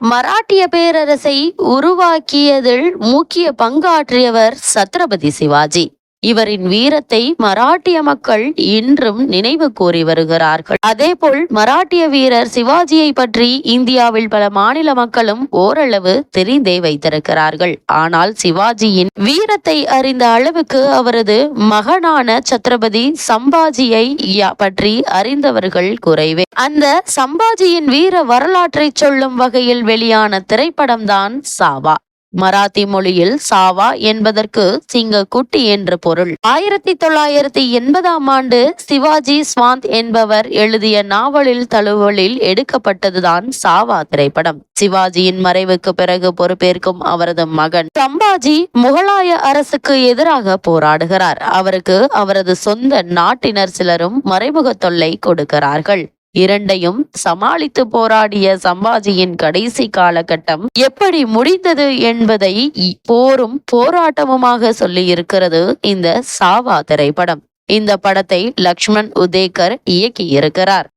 மராட்டிய பேரரசை உருவாக்கியதில் முக்கிய பங்காற்றியவர் சத்ரபதி சிவாஜி. இவரின் வீரத்தை மராட்டிய மக்கள் இன்றும் நினைவு கூறி வருகிறார்கள். அதேபோல் மராட்டிய வீரர் சிவாஜியை பற்றி இந்தியாவில் பல மாநில மக்களும் ஓரளவு தெரிந்தே வைத்திருக்கிறார்கள். ஆனால் சிவாஜியின் வீரத்தை அறிந்த அளவுக்கு அவரது மகனான சத்ரபதி சம்பாஜியை யா- பற்றி அறிந்தவர்கள் குறைவே. அந்த சம்பாஜியின் வீர வரலாற்றை சொல்லும் வகையில் வெளியான திரைப்படம்தான் சாவா. மராத்தி மொழியில் சாவா என்பதற்கு சிங்கக்குட்டி என்று பொருள். ஆயிரத்தி தொள்ளாயிரத்தி எண்பதாம் ஆண்டு சிவாஜி ஸ்வாந்த் என்பவர் எழுதிய நாவலில் தழுவலில் எடுக்கப்பட்டதுதான் சாவா திரைப்படம். சிவாஜியின் மறைவுக்கு பிறகு பொறுப்பேற்கும் அவரது மகன் சம்பாஜி முகலாய அரசுக்கு எதிராக போராடுகிறார். அவருக்கு அவரது சொந்த நாட்டினர் சிலரும் மறைமுக தொல்லை கொடுக்கிறார்கள். இரண்டையும் சமாளித்து போராடிய சம்பாஜியின் கடைசி காலகட்டம் எப்படி முடிந்தது என்பதை போரும் போராட்டமுமாக சொல்லியிருக்கிறது இந்த சாவா திரைப்படம். இந்த படத்தை லக்ஷ்மண் உதேகர் இயக்கியிருக்கிறார்.